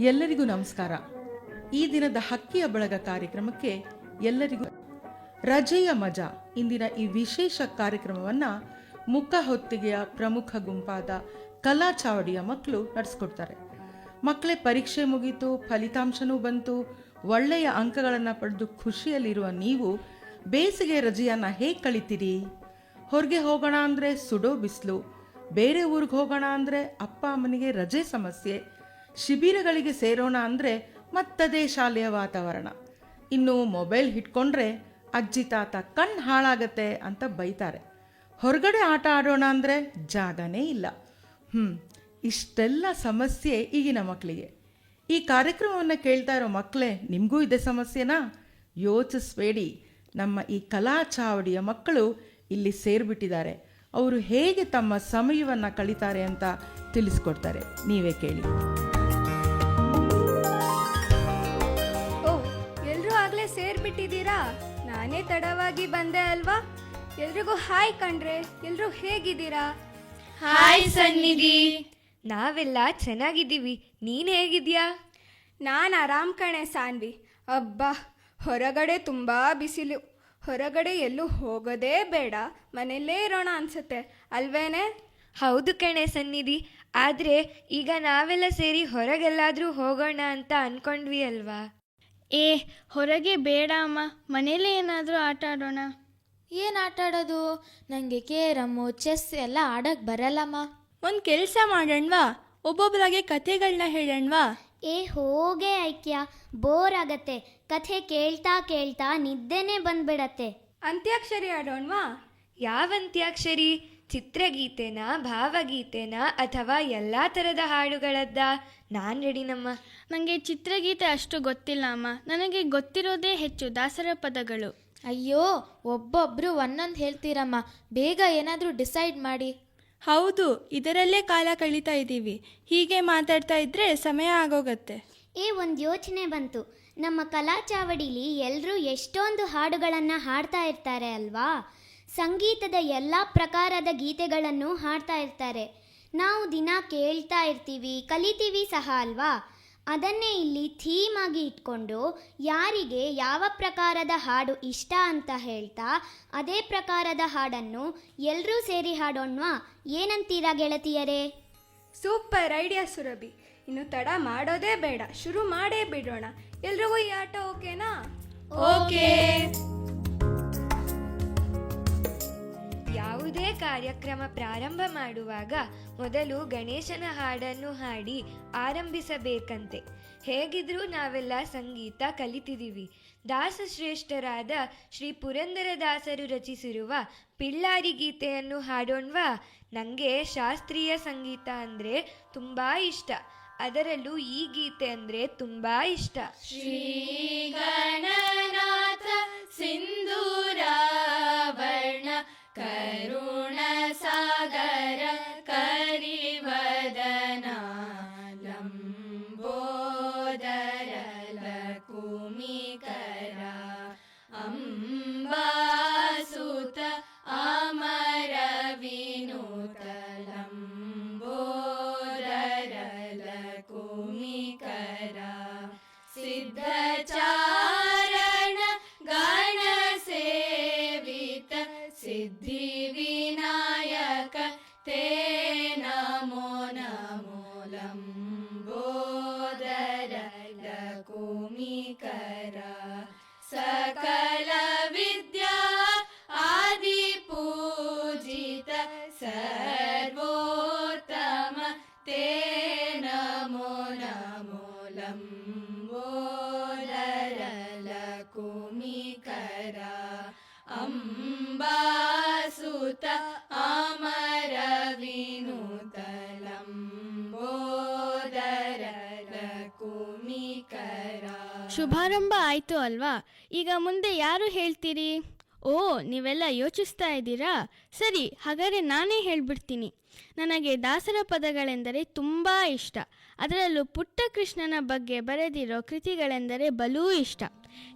ಎಲ್ಲರಿಗೂ ನಮಸ್ಕಾರ. ಈ ದಿನದ ಹಕ್ಕಿಯ ಬಳಗ ಕಾರ್ಯಕ್ರಮಕ್ಕೆ ಎಲ್ಲರಿಗೂ ರಜೆಯ ಮಜಾ. ಇಂದಿನ ಈ ವಿಶೇಷ ಕಾರ್ಯಕ್ರಮವನ್ನ ಮುಖ ಹೊತ್ತಿಗೆಯ ಪ್ರಮುಖ ಗುಂಪಾದ ಕಲಾ ಚಾವಡಿಯ ಮಕ್ಕಳು ನಡೆಸ್ಕೊಡ್ತಾರೆ. ಮಕ್ಕಳೇ ಪರೀಕ್ಷೆ ಮುಗೀತು, ಫಲಿತಾಂಶನೂ ಬಂತು. ಒಳ್ಳೆಯ ಅಂಕಗಳನ್ನು ಪಡೆದು ಖುಷಿಯಲ್ಲಿರುವ ನೀವು ಬೇಸಿಗೆ ರಜೆಯನ್ನ ಹೇಗೆ ಕಳಿತೀರಿ? ಹೊರಗೆ ಹೋಗೋಣ ಅಂದರೆ ಸುಡೋ ಬಿಸಿಲು, ಬೇರೆ ಊರಿಗೆ ಹೋಗೋಣ ಅಂದರೆ ಅಪ್ಪ ಅಮ್ಮನಿಗೆ ರಜೆ ಸಮಸ್ಯೆ, ಶಿಬಿರಗಳಿಗೆ ಸೇರೋಣ ಅಂದರೆ ಮತ್ತದೇ ಶಾಲೆಯ ವಾತಾವರಣ. ಇನ್ನು ಮೊಬೈಲ್ ಹಿಡ್ಕೊಂಡ್ರೆ ಅಜ್ಜಿ ತಾತ ಕಣ್ಣು ಹಾಳಾಗತ್ತೆ ಅಂತ ಬೈತಾರೆ. ಹೊರಗಡೆ ಆಟ ಆಡೋಣ ಅಂದರೆ ಜಾಗನೇ ಇಲ್ಲ. ಹ್ಞೂ ಇಷ್ಟೆಲ್ಲ ಸಮಸ್ಯೆ ಈಗಿನ ಮಕ್ಕಳಿಗೆ ಈ ಕಾರ್ಯಕ್ರಮವನ್ನು ಕೇಳ್ತಾ ಇರೋ ಮಕ್ಕಳೇ ನಿಮಗೂ ಇದೆ ಸಮಸ್ಯೆನಾ? ಯೋಚಿಸ್ಬೇಡಿ. ನಮ್ಮ ಈ ಕಲಾ ಚಾವಡಿಯ ಮಕ್ಕಳು ಇಲ್ಲಿ ಸೇರಿಬಿಟ್ಟಿದ್ದಾರೆ. ಅವರು ಹೇಗೆ ತಮ್ಮ ಸಮಯವನ್ನು ಕಳೀತಾರೆ ಅಂತ ತಿಳಿಸ್ಕೊಡ್ತಾರೆ. ನೀವೇ ಕೇಳಿ. ಓ ಎಲ್ಲರೂ ಆಗಲೇ ಸೇರಿಬಿಟ್ಟಿದ್ದೀರಾ? ನಾನೇ ತಡವಾಗಿ ಬಂದೆ ಅಲ್ವಾ? ಎಲ್ರಿಗೂ ಹಾಯ್ ಕಣ್ರೆ ಎಲ್ಲರೂ ಹೇಗಿದ್ದೀರಾ? ಹಾಯ್ ಸನ್ನಿಧಿ. ನಾವೆಲ್ಲ ಚೆನ್ನಾಗಿದ್ದೀವಿ. ನೀನು ಹೇಗಿದ್ಯಾ ನಾನು ಆರಾಮ್ ಕಣೆ ಸಾನ್ವಿ. ಅಬ್ಬಾ ಹೊರಗಡೆ ತುಂಬ ಬಿಸಿಲು. ಹೊರಗಡೆ ಎಲ್ಲೂ ಹೋಗೋದೇ ಬೇಡ. ಮನೆಯಲ್ಲೇ ಇರೋಣ ಅನ್ಸುತ್ತೆ. ಅಲ್ವೇನೆ? ಹೌದು ಕಣೆ ಸನ್ನಿಧಿ. ಆದರೆ ಈಗ ನಾವೆಲ್ಲ ಸೇರಿ ಹೊರಗೆಲ್ಲಾದರೂ ಹೋಗೋಣ ಅಂತ ಅನ್ಕೊಂಡ್ವಿ ಅಲ್ವಾ? ಏ ಹೊರಗೆ ಬೇಡ ಅಮ್ಮ. ಮನೇಲೇ ಏನಾದರೂ ಆಟ ಆಡೋಣ. ಏನು ಆಟ ಆಡೋದು? ನನಗೆ ಕೇರಮ್ಮು ಚೆಸ್ ಎಲ್ಲ ಆಡಕ್ಕೆ ಬರಲ್ಲಮ್ಮ. ಒಂದು ಕೆಲಸ ಮಾಡೋಣವಾ? ಒಬ್ಬೊಬ್ಬರಾಗೆ ಕಥೆಗಳನ್ನ ಹೇಳೋಣವಾ? ಏ ಹೋಗೆ ಐಕ್ಯ ಬೋರ್ ಆಗತ್ತೆ. ಕಥೆ ಕೇಳ್ತಾ ಕೇಳ್ತಾ ನಿದ್ದೆನೆ ಬಂದ್ಬಿಡತ್ತೆ. ಅಂತ್ಯಾಕ್ಷರಿ ಆಡೋಣ್ವಾ? ಯಾವ ಅಂತ್ಯಾಕ್ಷರಿ? ಚಿತ್ರಗೀತೆನಾ ಭಾವಗೀತೆನಾ ಅಥವಾ ಎಲ್ಲ ತರದ ಹಾಡುಗಳದ್ದ? ನಾನ್ ರೆಡಿನಮ್ಮ ನನಗೆ ಚಿತ್ರಗೀತೆ ಅಷ್ಟು ಗೊತ್ತಿಲ್ಲ ಅಮ್ಮ. ನನಗೆ ಗೊತ್ತಿರೋದೇ ಹೆಚ್ಚು ದಾಸರ ಪದಗಳು. ಅಯ್ಯೋ ಒಬ್ಬೊಬ್ರು ಒಂದೊಂದು ಹೇಳ್ತೀರಮ್ಮ. ಬೇಗ ಏನಾದರೂ ಡಿಸೈಡ್ ಮಾಡಿ. ಹೌದು, ಇದರಲ್ಲೇ ಕಾಲ ಕಳೀತಾ ಇದ್ದೀವಿ. ಹೀಗೆ ಮಾತಾಡ್ತಾ ಇದ್ರೆ ಸಮಯ ಆಗೋಗತ್ತೆ. ಏ, ಒಂದು ಯೋಚನೆ ಬಂತು. ನಮ್ಮ ಕಲಾ ಚಾವಡಿಲಿ ಎಲ್ಲರೂ ಎಷ್ಟೊಂದು ಹಾಡುಗಳನ್ನು ಹಾಡ್ತಾ ಇರ್ತಾರೆ ಅಲ್ವಾ? ಸಂಗೀತದ ಎಲ್ಲ ಪ್ರಕಾರದ ಗೀತೆಗಳನ್ನು ಹಾಡ್ತಾ ಇರ್ತಾರೆ. ನಾವು ದಿನ ಕೇಳ್ತಾ ಇರ್ತೀವಿ, ಕಲಿತೀವಿ ಸಹ ಅಲ್ವಾ? ಅದನ್ನೇ ಇಲ್ಲಿ ಥೀಮ್ ಆಗಿ ಇಟ್ಕೊಂಡು ಯಾರಿಗೆ ಯಾವ ಪ್ರಕಾರದ ಹಾಡು ಇಷ್ಟ ಅಂತ ಹೇಳ್ತಾ ಅದೇ ಪ್ರಕಾರದ ಹಾಡನ್ನು ಎಲ್ಲರೂ ಸೇರಿ ಹಾಡೋಣ್ವಾ? ಏನಂತೀರಾ ಗೆಳತಿಯರೇ? Super idea Surabhi. ಇನ್ನು ತಡ ಮಾಡೋದೇ ಬೇಡ ಶುರು ಮಾಡೇ ಬಿಡೋಣ. ಎಲ್ರಿಗೂ ಈ ಆಟ ಓಕೆನಾ? ಓಕೆ. ಯಾವುದೇ ಕಾರ್ಯಕ್ರಮ ಪ್ರಾರಂಭ ಮಾಡುವಾಗ ಮೊದಲು ಗಣೇಶನ ಹಾಡನ್ನು ಹಾಡಿ ಆರಂಭಿಸಬೇಕಂತೆ. ಹೇಗಿದ್ರೂ ನಾವೆಲ್ಲ ಸಂಗೀತ ಕಲಿತಿದ್ದೀವಿ. ದಾಸಶ್ರೇಷ್ಠರಾದ ಶ್ರೀ ಪುರಂದರದಾಸರು ರಚಿಸಿರುವ ಪಿಳ್ಳಾರಿ ಗೀತೆಯನ್ನು ಹಾಡೋಣ್ವಾ? ನನಗೆ ಶಾಸ್ತ್ರೀಯ ಸಂಗೀತ ಅಂದರೆ ತುಂಬ ಇಷ್ಟ. ಅದರಲ್ಲೂ ಈ ಗೀತೆ ಅಂದರೆ ತುಂಬ ಇಷ್ಟ. ಶ್ರೀ ಗಣನಾಥ ಸಿಂಧೂರಾವರ್ಣ करुणसागर करिवदनालम्बोदरलकुमिकर अम्बा ವಿನುತ ಶುಭಾರಂಭ ಆಯಿತು ಅಲ್ವಾ? ಈಗ ಮುಂದೆ ಯಾರು ಹೇಳ್ತೀರಿ? ಓ, ನೀವೆಲ್ಲ ಯೋಚಿಸ್ತಾ ಇದ್ದೀರಾ? ಸರಿ, ಹಾಗಾದರೆ ನಾನೇ ಹೇಳ್ಬಿಡ್ತೀನಿ. ನನಗೆ ದಾಸರ ಪದಗಳೆಂದರೆ ತುಂಬ ಇಷ್ಟ. ಅದರಲ್ಲೂ ಪುಟ್ಟ ಕೃಷ್ಣನ ಬಗ್ಗೆ ಬರೆದಿರೋ ಕೃತಿಗಳೆಂದರೆ ಬಲೂ ಇಷ್ಟ.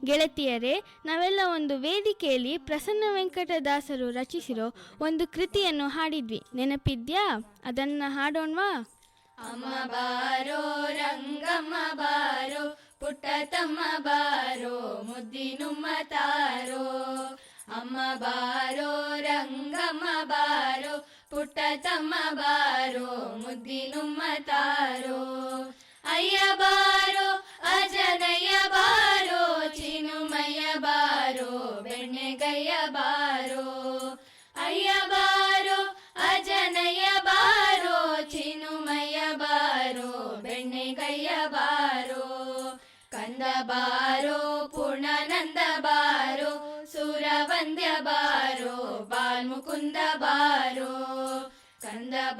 ಗೆಳತಿಯರೇ, ನಾವೆಲ್ಲ ಒಂದು ವೇದಿಕೆಯಲ್ಲಿ ಪ್ರಸನ್ನ ವೆಂಕಟದಾಸರು ರಚಿಸಿರೋ ಒಂದು ಕೃತಿಯನ್ನು ಹಾಡಿದ್ವಿ. ನೆನಪಿದ್ಯಾ? ಅದನ್ನು ಹಾಡೋಣವಾ? ಅಮ್ಮ ಬಾರೋ, ರಂಗಮ್ಮ ಬಾರೋ, ಪುಟ್ಟ ತಮ್ಮ ಬಾರೋ, ಮುದ್ದಿನುಮ್ಮ ತಾರೋ. ಅಮ್ಮ ಬಾರೋ, ರಂಗಮ್ಮ ಬಾರೋ ಪುಟ್ಟ ತಮ್ಮ ಬಾರೋ ಮುದ್ದಿನುಮ್ಮ ತಾರೋ. ಅಯ್ಯ ಬಾರೋ ಅಜನಯ್ಯ ಬಾರೋ ಚಿನುಮಯ್ಯ ಬಾರೋ ಬೆಣ್ಣೆಗಯ್ಯ ಬಾರೋ.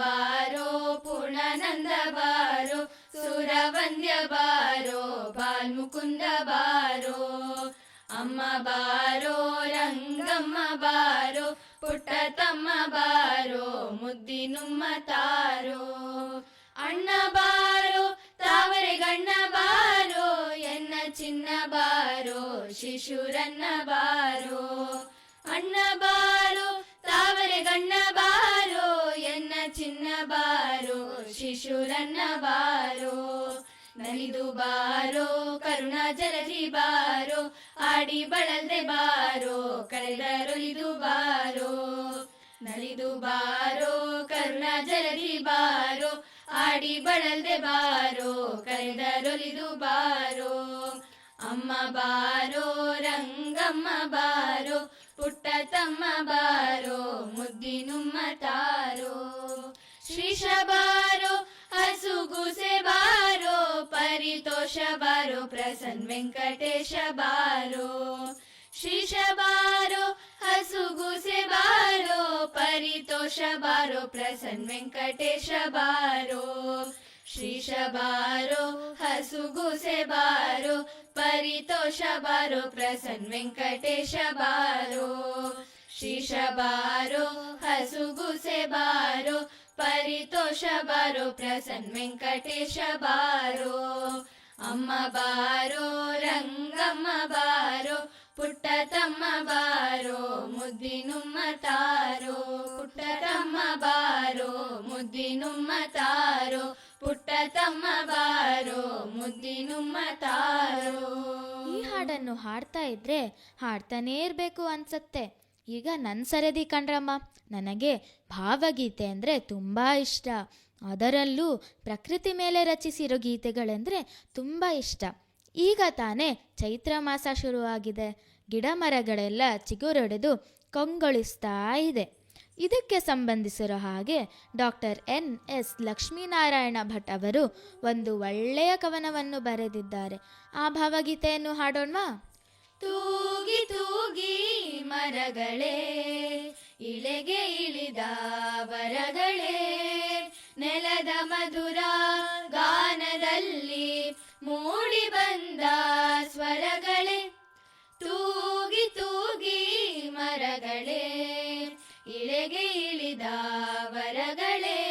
ಬಾರೋ, ಪೂರ್ಣಾನಂದ ಬಾರೋ, ಸುರವಂದ್ಯ ಬಾರೋ ಬಾಲ್ಮುಕುಂದ ಬಾರೋ. ಅಮ್ಮ ಬಾರೋ, ರಂಗಮ್ಮ ಬಾರೋ ಪುಟ್ಟ ತಮ್ಮ ಬಾರೋ, ಮುದ್ದಿನುಮ್ಮ ತಾರೋ. ಅಣ್ಣ ಬಾರೋ ತಾವರೆ ಗಣ್ಣ ಬಾರೋ, ಎನ್ನ ಚಿನ್ನ ಬಾರೋ, ಶಿಶುರನ್ನ ಬಾರೋ. ಅಣ್ಣ ಬಾರೋ ತಾವರೆ ಗಣ್ಣ ಬಾರೋ ಶಿಶುರನ್ನ ಬಾರೋ, ನಲಿದು ಬಾರೋ, ಕರುಣಾ ಜಲಧಿ ಬಾರೋ, ಆಡಿ ಬಳಲ್ದೆ ಬಾರೋ ಕಳೆದರೊಲಿದು ಬಾರೋ, ನಲಿದು ಬಾರೋ, ಕರುಣಾ ಜಲಧಿ ಬಾರೋ, ಆಡಿ ಬಳಲ್ದೆ ಬಾರೋ ಕಳೆದರೊಲಿದು ಬಾರೋ. ಅಮ್ಮ ಬಾರೋ, ರಂಗಮ್ಮ ಬಾರೋ, ಪುಟ್ಟ ತಮ್ಮ ಬಾರೋ, ಮುದ್ದಿನುಮ್ಮ ತಾರೋ. ಶ್ರೀಶ गु से बारो परि तोषबारो प्रसन् वेङ्कटेशबारो शी शबारो हसु गु से बारो परि तोषबारो प्रसन् वेङ्कटेशबारो ी शबारो हसु गु से बारो परि तोषबारो प्रसन् वेङ्कटेशबारो षी शबारो हसु गु से बारो ಪರಿತೋಷ ಬಾರೋ ಪ್ರಸನ್ ವೆಂಕಟೇಶ ಬಾರೋ ಅಮ್ಮ ಬಾರೋ, ರಂಗಮ್ಮ ಬಾರೋ ಪುಟ್ಟ ತಮ್ಮ ಬಾರೋ, ಮುದ್ದಿನುಮ್ಮ ತಾರೋ ಪುಟ್ಟ ತಮ್ಮ ಬಾರೋ, ಮುದ್ದಿನುಮ್ಮ ತಾರೋ ಪುಟ್ಟ ತಮ್ಮ ಬಾರೋ, ಮುದ್ದಿನುಮ್ಮ ತಾರೋ. ಈ ಹಾಡನ್ನು ಹಾಡ್ತಾ ಇದ್ರೆ ಹಾಡ್ತಾನೇ ಇರಬೇಕು ಅನ್ಸತ್ತೆ. ಈಗ ನನ್ನ ಸರದಿ ಕಣ್ರಮ್ಮ. ನನಗೆ ಭಾವಗೀತೆ ಅಂದರೆ ತುಂಬ ಇಷ್ಟ. ಅದರಲ್ಲೂ ಪ್ರಕೃತಿ ಮೇಲೆ ರಚಿಸಿರೋ ಗೀತೆಗಳೆಂದರೆ ತುಂಬ ಇಷ್ಟ. ಈಗ ತಾನೇ ಚೈತ್ರ ಮಾಸ ಶುರುವಾಗಿದೆ. ಗಿಡ ಮರಗಳೆಲ್ಲ ಚಿಗುರೊಡೆದು ಕಂಗೊಳಿಸ್ತಾ ಇದೆ. ಇದಕ್ಕೆ ಸಂಬಂಧಿಸಿರೋ ಹಾಗೆ doctor N S Lakshminarayana Bhat ಅವರು ಒಂದು ಒಳ್ಳೆಯ ಕವನವನ್ನು ಬರೆದಿದ್ದಾರೆ. ಆ ಭಾವಗೀತೆಯನ್ನು ಹಾಡೋಣವಾ? ತೂಗಿ ತೂಗಿ ಮರಗಳೇ, ಇಳೆಗೆ ಇಳಿದ ವರಗಳೇ, ನೆಲದ ಮಧುರ ಗಾನದಲ್ಲಿ ಮೂಡಿ ಬಂದ ಸ್ವರಗಳೇ. ತೂಗಿ ತೂಗಿ ಮರಗಳೇ, ಇಳೆಗೆ ಇಳಿದ ವರಗಳೇ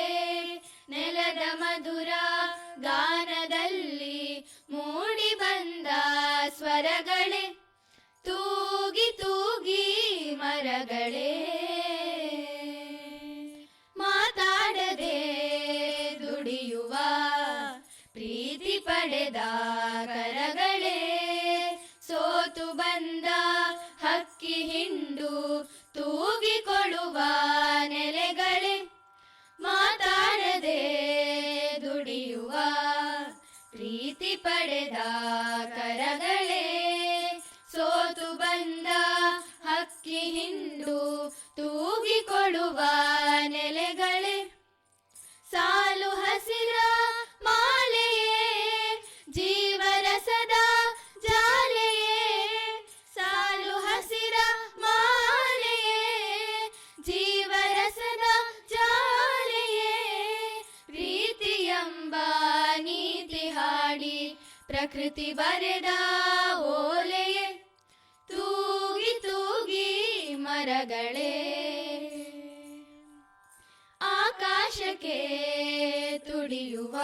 ತುಡಿಯುವ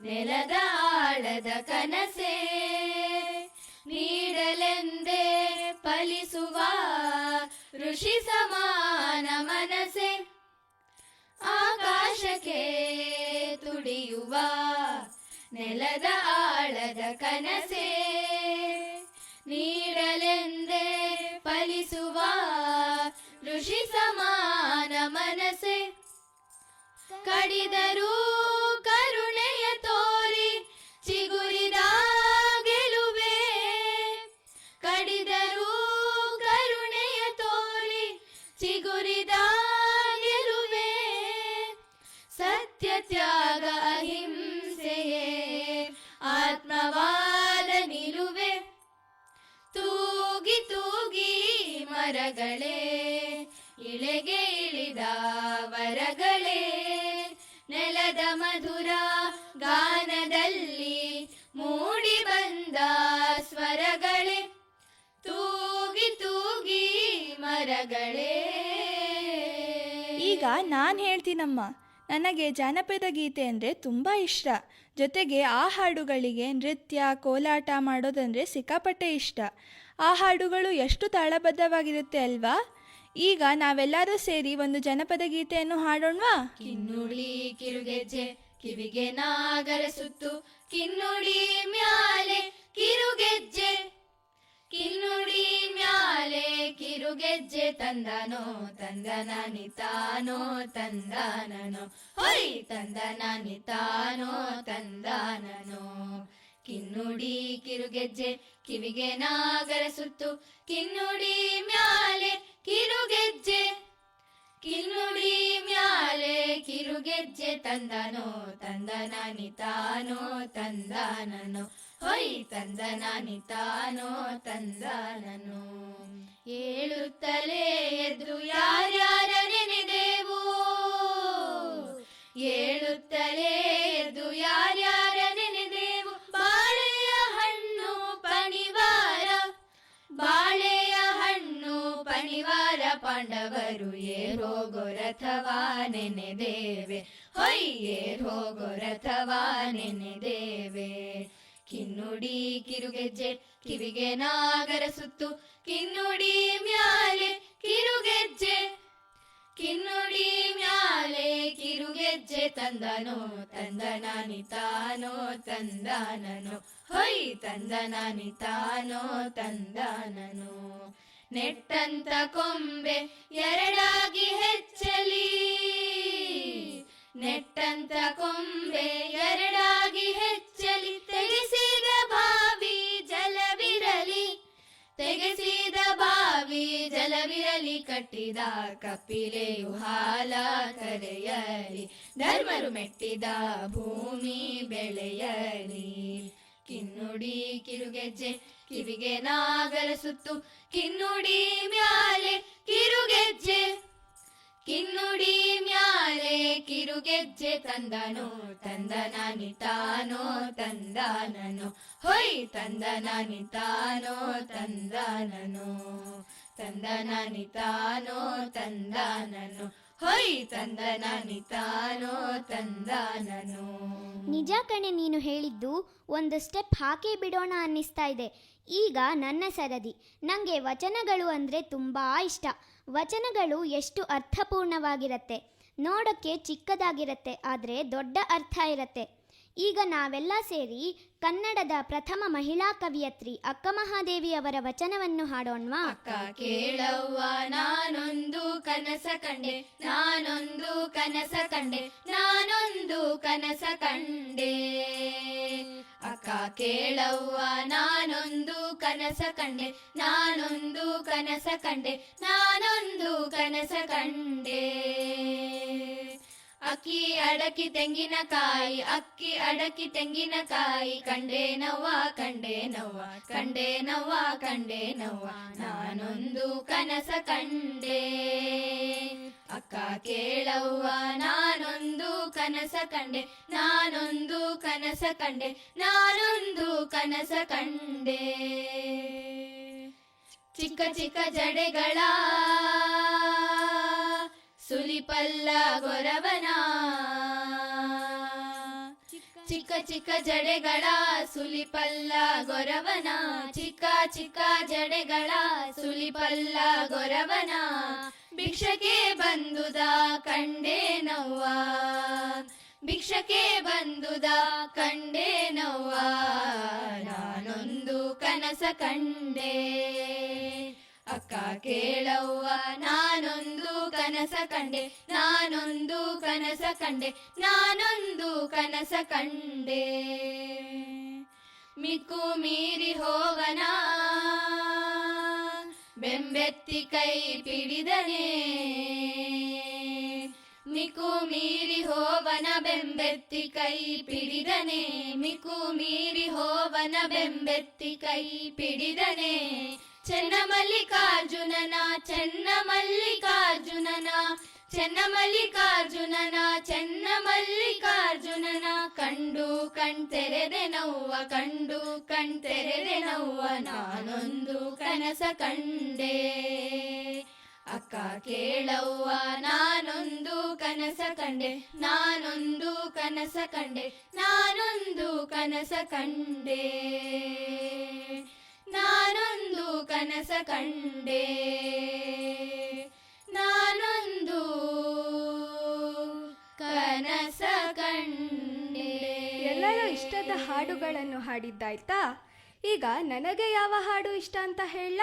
ನೆಲದ ಆಳದ ಕನಸೆ ನೀಡಲೆಂದೇ ಫಲಿಸುವ ಋಷಿ ಸಮಾನ ಮನಸೆ ಆಕಾಶಕ್ಕೆ ತುಡಿಯುವ ನೆಲದ ಆಳದ ಕನಸೆ ನೀಡಲೆಂದೇ ಫಲಿಸುವ ಋಷಿ ಸಮಾನ ಮನಸೆ ಕಡಿದರೂ ಕರುಣೆಯ ತೋರಿ ಚಿಗುರಿದ ಗೆಲುವೆ. ಕಡಿದರೂ ಕರುಣೆಯ ತೋರಿ ಚಿಗುರಿದ ಗೆಲುವೆ. ಸತ್ಯ ತ್ಯಾಗ ಅಹಿಂಸೆಯೇ, ಆತ್ಮವಾದ ನಿಲುವೆ. ತೂಗಿ ತೂಗಿ ಮರಗಳೇ ಗಾನದಲ್ಲಿ ಮೂಡಿ ಬಂದ ಸ್ವರಗಳೇ ತೂಗಿ ತೂಗಿ ಮರಗಳೇ. ಈಗ ನಾನು ಹೇಳ್ತೀನಮ್ಮ ನನಗೆ ಜಾನಪದ ಗೀತೆ ಅಂದರೆ ತುಂಬ ಇಷ್ಟ. ಜೊತೆಗೆ ಆ ಹಾಡುಗಳಿಗೆ ನೃತ್ಯ ಕೋಲಾಟ ಮಾಡೋದಂದರೆ ಸಿಕ್ಕಾಪಟ್ಟೆ ಇಷ್ಟ. ಆ ಹಾಡುಗಳು ಎಷ್ಟು ತಾಳಬದ್ಧವಾಗಿರುತ್ತೆ ಅಲ್ವಾ? ಈಗ ನಾವೆಲ್ಲರೂ ಸೇರಿ ಒಂದು ಜನಪದ ಗೀತೆಯನ್ನು ಹಾಡೋಣವಾ? ಕಿನ್ನುಳಿ ಕಿರುಗೆಜ್ಜೆ ಕಿವಿಗೆ ನಾಗರ ಸುತ್ತು, ಕಿನ್ನುಡಿ ಮ್ಯಾಲೆ ಕಿರುಗೆಜ್ಜೆ. ಕಿನ್ನುಡಿ ಮ್ಯಾಲೆ ಕಿರುಗೆಜ್ಜೆ, ತಂದನೋ ತಂದನಾನಿ ತಾನೋ ತಂದಾನನೋ. ಹೊಯ್ ತಂದನಾನಿ ತಾನೋ ತಂದಾನನೋ. ಕಿನ್ನುಡಿ ಕಿರುಗೆಜ್ಜೆ, ಕಿವಿಗೆ ನಾಗರ ಸುತ್ತು, ಕಿನ್ನುಡಿ ಮ್ಯಾಲೆ ಕಿರುಗೆಜ್ಜೆ. ಕಿನ್ನುಡಿ ಮ್ಯಾಲೆ ಕಿರುಗೆಜ್ಜೆ ತಂದನೋ, ತಂದನ ನಿತಾನೋ ತಂದಾನನೋ ಹೊಯ್, ತಂದನ ತಾನೋ ತಂದಾನನೋ ಏಳುತ್ತಲೇ ಎದ್ದು ಯಾರ್ಯಾರ ನೆನೆದೆವು? ಏಳುತ್ತಲೇ ಏರೋಗೋ ರಥವಾ ನೆನೆದೇವೆ ಹೊಯ್ ಏರೋಗೋ ರಥವಾ ನೆನೆದೇವೆ ಕಿನ್ನುಡಿ ಕಿರುಗೆಜ್ಜೆ, ಕಿವಿಗೆ ನಾಗರ ಸುತ್ತು. ಕಿನ್ನುಡಿ ಮ್ಯಾಲೆ ಕಿರುಗೆಜ್ಜೆ. ಕಿನ್ನುಡಿ ಮ್ಯಾಲೆ ಕಿರುಗೆಜ್ಜೆ ತಂದನೋ ತಂದನಾನಿ ತಾನೋ ತಂದಾನನೋ. ಹೊಯ್ ತಂದನಾನಿ ತಾನೋ ತಂದಾನನೋ. ನೆಟ್ಟಂತ ಕೊಂಬೆ ಎರಡಾಗಿ ಹೆಚ್ಚಲಿ. ನೆಟ್ಟಂತ ಕೊಂಬೆ ಎರಡಾಗಿ ಹೆಚ್ಚಲಿ. ತೆಗೆಸಿದ ಬಾವಿ ಜಲವಿರಲಿ. ತೆಗೆಸಿದ ಬಾವಿ ಜಲವಿರಲಿ. ಕಟ್ಟಿದ ಕಪಿಲೆಯು ಹಾಲ ಕರೆಯಲಿ. ಧರ್ಮರು ಮೆಟ್ಟಿದ ಭೂಮಿ ಬೆಳೆಯಲಿ. ಕಿನ್ನುಡಿ ಕಿರುಗೆಜ್ಜೆ ಕಿವಿಗೆ ನಾಗರ ಸುತ್ತು, ಕಿನ್ನುಡಿ ಮ್ಯಾಲೆ ಕಿರುಗೆಜ್ಜೆ. ಕಿನ್ನುಡಿ ಮ್ಯಾಲೆ ಕಿರುಗೆಜ್ಜೆ ತಂದನು ತಂದನಾನಿ ತಾನೋ ಹೋಯ್ ಹೊಯ್ ತಂದನಾನಿ ತಾನೋ ತಂದಾನನೋ. ತಂದನಾನಿ ತಂದಾನನು ತಂದಾನನೋ ಹೊಯ್ ತಂದನಾನಿತಾನೋ ತಂದಾನನು ನಿಜ ಕಣೆ, ನೀನು ಹೇಳಿದ್ದು ಒಂದು ಸ್ಟೆಪ್ ಹಾಕೇ ಬಿಡೋಣ ಅನ್ನಿಸ್ತಾ ಇದೆ. ಈಗ ನನ್ನ ಸರದಿ. ನನಗೆ ವಚನಗಳು ಅಂದರೆ ತುಂಬ ಇಷ್ಟ. ವಚನಗಳು ಎಷ್ಟು ಅರ್ಥಪೂರ್ಣವಾಗಿರತ್ತೆ. ನೋಡೋಕ್ಕೆ ಚಿಕ್ಕದಾಗಿರತ್ತೆ, ಆದರೆ ದೊಡ್ಡ ಅರ್ಥ ಇರತ್ತೆ. ಈಗ ನಾವೆಲ್ಲ ಸೇರಿ ಕನ್ನಡದ ಪ್ರಥಮ ಮಹಿಳಾ ಕವಿಯತ್ರಿ ಅಕ್ಕ ಮಹಾದೇವಿ ಅವರ ವಚನವನ್ನು ಹಾಡೋಣ್ವಾ? ಅಕ್ಕ ಕೇಳವ್ವ, ನಾನೊಂದು ಕನಸ ಕಂಡೆ, ನಾನೊಂದು ಕನಸ ಕಂಡೆ, ನಾನೊಂದು ಕನಸ ಕಂಡೆ. ಅಕ್ಕ ಕೇಳವ್ವ, ನಾನೊಂದು ಕನಸ ಕಂಡೆ, ನಾನೊಂದು ಕನಸ ಕಂಡೆ, ನಾನೊಂದು ಕನಸ ಕಂಡೆ. ಅಕ್ಕಿ ಅಡಕಿ ತೆಂಗಿನಕಾಯಿ, ಅಕ್ಕಿ ಅಡಕಿ ತೆಂಗಿನಕಾಯಿ, ಕಂಡೆ ನವ್ವ ಕಂಡೆ ನವ್ವ ಕಂಡೆ ನವ್ವ ಕಂಡೆ ನವ್ವ, ನಾನೊಂದು ಕನಸ ಕಂಡೆ. ಅಕ್ಕ ಕೇಳವ್ವ, ನಾನೊಂದು ಕನಸ ಕಂಡೆ, ನಾನೊಂದು ಕನಸ ಕಂಡೆ, ನಾನೊಂದು ಕನಸ ಕಂಡೆ. ಚಿಕ್ಕ ಚಿಕ್ಕ ಜಡೆಗಳ ಸುಲಿಪಲ್ಲ ಗೊರವನ. ಚಿಕ್ಕ ಚಿಕ್ಕ ಜಡೆಗಳ ಸುಲಿಪಲ್ಲ ಗೊರವನ. ಚಿಕ್ಕ ಚಿಕ್ಕ ಜಡೆಗಳ ಸುಲಿಪಲ್ಲ ಗೊರವನ. ಭಿಕ್ಷಕ್ಕೆ ಬಂದುದ ಕಂಡೇ ನವ್ವ ಭಿಕ್ಷಕ್ಕೆ ಬಂದುದ ಕಂಡೇ ನವ್ವ ನಾನೊಂದು ಕನಸ ಕಂಡೆ. ಅಕ್ಕ ಕೇಳವ್ವ, ನಾನೊಂದು ಕನಸ ಕಂಡೆ, ನಾನೊಂದು ಕನಸ ಕಂಡೆ, ನಾನೊಂದು ಕನಸ ಕಂಡೆ. ಮಿಕ್ಕು ಮೀರಿ ಹೋವನ ಬೆಂಬೆತ್ತಿ ಕೈ ಪಿಡಿದನೆ. ಮಿಕು ಮೀರಿ ಹೋವನ ಬೆಂಬೆತ್ತಿ ಕೈ ಪಿಡಿದನೆ. ಮಿಕು ಮೀರಿ ಹೋವನ ಬೆಂಬೆತ್ತಿ ಕೈ ಪಿಡಿದನೆ. ಚೆನ್ನ ಮಲ್ಲಿಕಾರ್ಜುನನ ಚೆನ್ನ ಮಲ್ಲಿಕಾರ್ಜುನನ ಚೆನ್ನ ಮಲ್ಲಿಕಾರ್ಜುನನ ಚೆನ್ನ ಮಲ್ಲಿಕಾರ್ಜುನನ ಕಂಡು ಕಣ್ತೆರೆದೆ ನವ್ವ, ಕಂಡು ಕಣ್ತೆರೆದೆ ನವ್ವ, ನಾನೊಂದು ಕನಸ ಕಂಡೆ. ಅಕ್ಕ ಕೇಳವ್ವ, ನಾನೊಂದು ಕನಸ ಕಂಡೆ, ನಾನೊಂದು ಕನಸ ಕಂಡೆ, ನಾನೊಂದು ಕನಸ ಕಂಡೆ. ನಾನೊಂದು ಕನಸ ಕಂಡೆ. ನಾನೊಂದು ಕನಸ ಕಂಡೆ. ಎಲ್ಲರೂ ಇಷ್ಟದ ಹಾಡುಗಳನ್ನು ಹಾಡಿದ್ದಾಯ್ತಾ? ಈಗ ನನಗೆ ಯಾವ ಹಾಡು ಇಷ್ಟ ಅಂತ ಹೇಳ.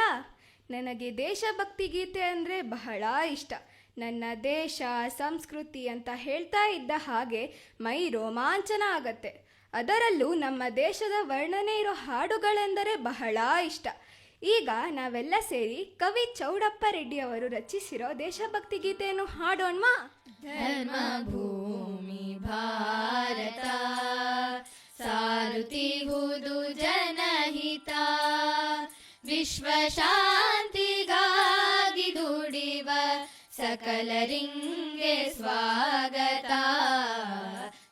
ನನಗೆ ದೇಶಭಕ್ತಿ ಗೀತೆ ಅಂದರೆ ಬಹಳ ಇಷ್ಟ. ನನ್ನ ದೇಶ, ಸಂಸ್ಕೃತಿ ಅಂತ ಹೇಳ್ತಾ ಇದ್ದ ಹಾಗೆ ಮೈ ರೋಮಾಂಚನ ಆಗತ್ತೆ. ಅದರಲ್ಲೂ ನಮ್ಮ ದೇಶದ ವರ್ಣನೆ ಇರೋ ಹಾಡುಗಳೆಂದರೆ ಬಹಳ ಇಷ್ಟ. ಈಗ ನಾವೆಲ್ಲ ಸೇರಿ ಕವಿ ಚೌಡಪ್ಪ ರೆಡ್ಡಿ ಅವರು ರಚಿಸಿರೋ ದೇಶಭಕ್ತಿ ಗೀತೆಯನ್ನು ಹಾಡೋಣ್ವಾ? ಧರ್ಮ ಭೂಮಿ ಭಾರತ ಸಾರುತಿಹುದು ಜನಹಿತ ವಿಶ್ವ ಶಾಂತಿಗಾಗಿ ದುಡಿವ ಸಕಲರಿಂಗೆ ಸ್ವಾಗತ.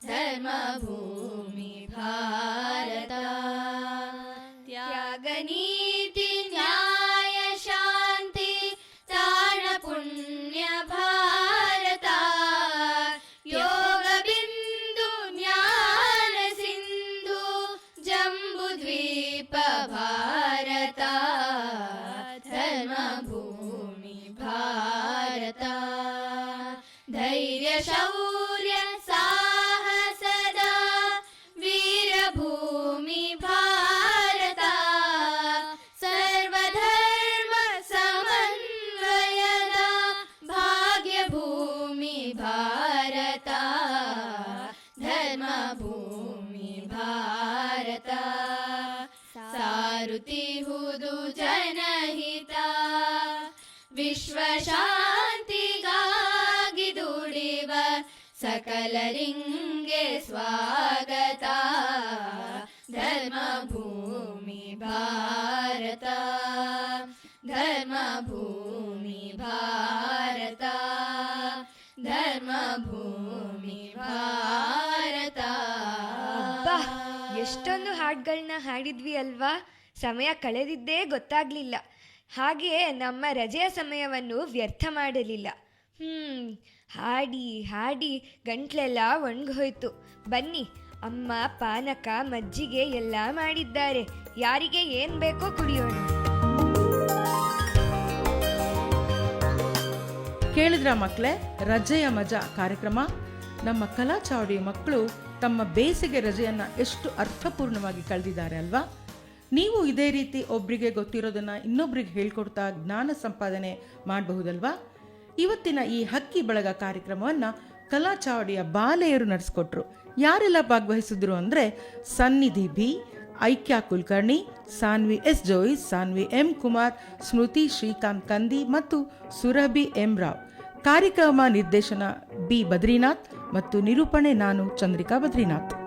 ಧರ್ಮ ಭೂಮಿ ಭಾರತ ತ್ಯಾಗ ಸಾರುತ್ತಿಹುದು ಜನಹಿತ. ವಿಶ್ವ ಶಾಂತಿಗಾಗಿ ದುಡಿವ ಸಕಲರಿಂಗೆ ಸ್ವಾಗತ. ಧರ್ಮ ಭೂಮಿ ಭಾರತ. ಧರ್ಮ ಭೂಮಿ ಭಾರತ. ಧರ್ಮ ಭೂಮಿ ಭಾರತ. ಎಷ್ಟೊಂದು ಹಾಡುಗಳನ್ನ ಹಾಡಿದ್ವಿ ಅಲ್ವಾ? ಸಮಯ ಕಳೆದಿದ್ದೇ ಗೊತ್ತಾಗ್ಲಿಲ್ಲ. ಹಾಗೆಯೇ ನಮ್ಮ ರಜೆಯ ಸಮಯವನ್ನು ವ್ಯರ್ಥ ಮಾಡಲಿಲ್ಲ. ಹ್ಮ್, ಹಾಡಿ ಹಾಡಿ ಗಂಟ್ಲೆಲ್ಲ ಒಣಗೋಯ್ತು. ಬನ್ನಿ, ಅಮ್ಮ, ಪಾನಕ, ಮಜ್ಜಿಗೆ ಎಲ್ಲ ಮಾಡಿದ್ದಾರೆ. ಯಾರಿಗೆ ಏನ್ ಬೇಕೋ ಕುಡಿಯೋಣ. ಕೇಳಿದ್ರ ಮಕ್ಕಳೇ ರಜೆಯ ಮಜಾ ಕಾರ್ಯಕ್ರಮ? ನಮ್ಮ ಕಲಾ ಚಾವಡಿ ಮಕ್ಕಳು ತಮ್ಮ ಬೇಸಿಗೆ ರಜೆಯನ್ನ ಎಷ್ಟು ಅರ್ಥಪೂರ್ಣವಾಗಿ ಕಳೆದಿದ್ದಾರೆ ಅಲ್ವಾ? ನೀವು ಇದೇ ರೀತಿ ಒಬ್ರಿಗೆ ಗೊತ್ತಿರೋದನ್ನ ಇನ್ನೊಬ್ರಿಗೆ ಹೇಳ್ಕೊಡ್ತಾ ಜ್ಞಾನ ಸಂಪಾದನೆ ಮಾಡಬಹುದಲ್ವಾ? ಇವತ್ತಿನ ಈ ಹಕ್ಕಿ ಬಳಗ ಕಾರ್ಯಕ್ರಮವನ್ನ ಕಲಾ ಚಾವಡಿಯ ಬಾಲೆಯರು ನಡೆಸ್ಕೊಟ್ರು. ಯಾರೆಲ್ಲ ಭಾಗವಹಿಸಿದ್ರು ಅಂದರೆ Sannidhi B, Aikya Kulkarni, Sanvi S Jois, Sanvi M Kumar, Smriti Srikanth Kandi ಮತ್ತು ಸುರಭಿ ಎಂ ರಾವ್. ಕಾರ್ಯಕ್ರಮ ನಿರ್ದೇಶನ ಬಿ ಬದ್ರಿನಾಥ್ ಮತ್ತು ನಿರೂಪಣೆ ನಾನು ಚಂದ್ರಿಕಾ ಬದ್ರಿನಾಥ್.